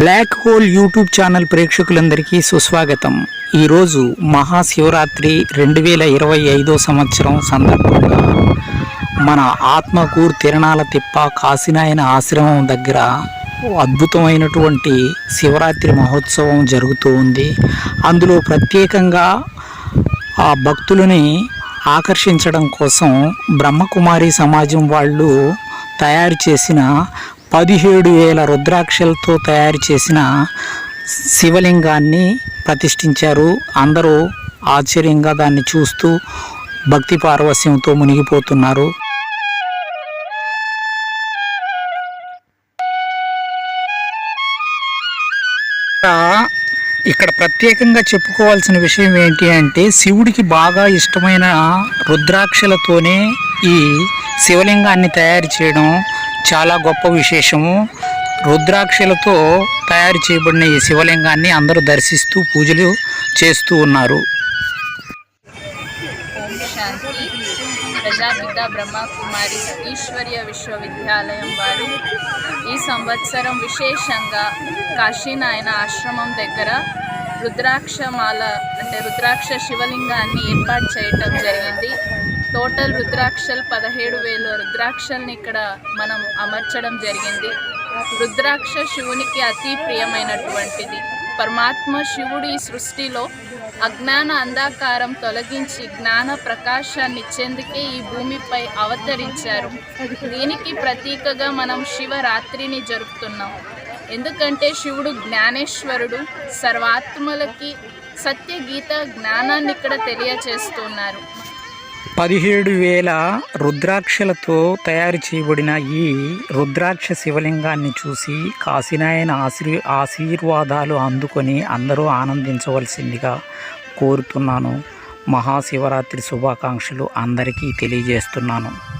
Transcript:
Black hole YouTube channel ప్రేక్షకులందరికీ సుస్వాగతం. ఈరోజు మహాశివరాత్రి రెండు వేల ఇరవై ఐదో సంవత్సరం సందర్భంగా మన ఆత్మకూర్ తిరణాల తిప్ప కాశీనాయన ఆశ్రమం దగ్గర అద్భుతమైనటువంటి శివరాత్రి మహోత్సవం జరుగుతూ ఉంది. అందులో ప్రత్యేకంగా ఆ భక్తులని ఆకర్షించడం కోసం బ్రహ్మకుమారి సమాజం వాళ్ళు తయారు చేసిన పదిహేడు వేల రుద్రాక్షలతో తయారు చేసిన శివలింగాన్ని ప్రతిష్ఠించారు. అందరూ ఆశ్చర్యంగా దాన్ని చూస్తూ భక్తి పార్వశ్యంతో మునిగిపోతున్నారు. ఇక్కడ ప్రత్యేకంగా చెప్పుకోవాల్సిన విషయం ఏంటి అంటే శివుడికి బాగా ఇష్టమైన రుద్రాక్షలతోనే ఈ శివలింగాన్ని తయారు చేయడం చాలా గొప్ప విశేషము. రుద్రాక్షలతో తయారు చేయబడిన ఈ శివలింగాన్ని అందరూ దర్శిస్తూ పూజలు చేస్తూ ఉన్నారు. శాంతి. ప్రజాపిత బ్రహ్మకుమారి ఈశ్వర్య విశ్వవిద్యాలయం వారు ఈ సంవత్సరం విశేషంగా కాశీనాయన ఆశ్రమం దగ్గర రుద్రాక్షమాల అంటే రుద్రాక్ష శివలింగాన్ని ఏర్పాటు చేయటం జరిగింది. టోటల్ రుద్రాక్షలు పదిహేడు వేల. రుద్రాక్షల్ని ఇక్కడ మనం అమర్చడం జరిగింది. రుద్రాక్ష శివునికి అతి ప్రియమైనటువంటిది. పరమాత్మ శివుడు ఈ సృష్టిలో అజ్ఞాన అంధకారం తొలగించి జ్ఞాన ప్రకాశాన్ని ఇచ్చేందుకే ఈ భూమిపై అవతరించారు. దీనికి ప్రతీకగా మనం శివరాత్రిని జరుపుతున్నాం. ఎందుకంటే శివుడు జ్ఞానేశ్వరుడు సర్వాత్మలకి సత్య గీత జ్ఞానాన్ని ఇక్కడ తెలియచేస్తున్నారు. పదిహేడు వేల రుద్రాక్షలతో తయారు చేయబడిన ఈ రుద్రాక్ష శివలింగాన్ని చూసి కాశీనాయన ఆశీర్ ఆశీర్వాదాలు అందుకొని అందరూ ఆనందించవలసిందిగా కోరుతున్నాను. మహాశివరాత్రి శుభాకాంక్షలు అందరికీ తెలియజేస్తున్నాను.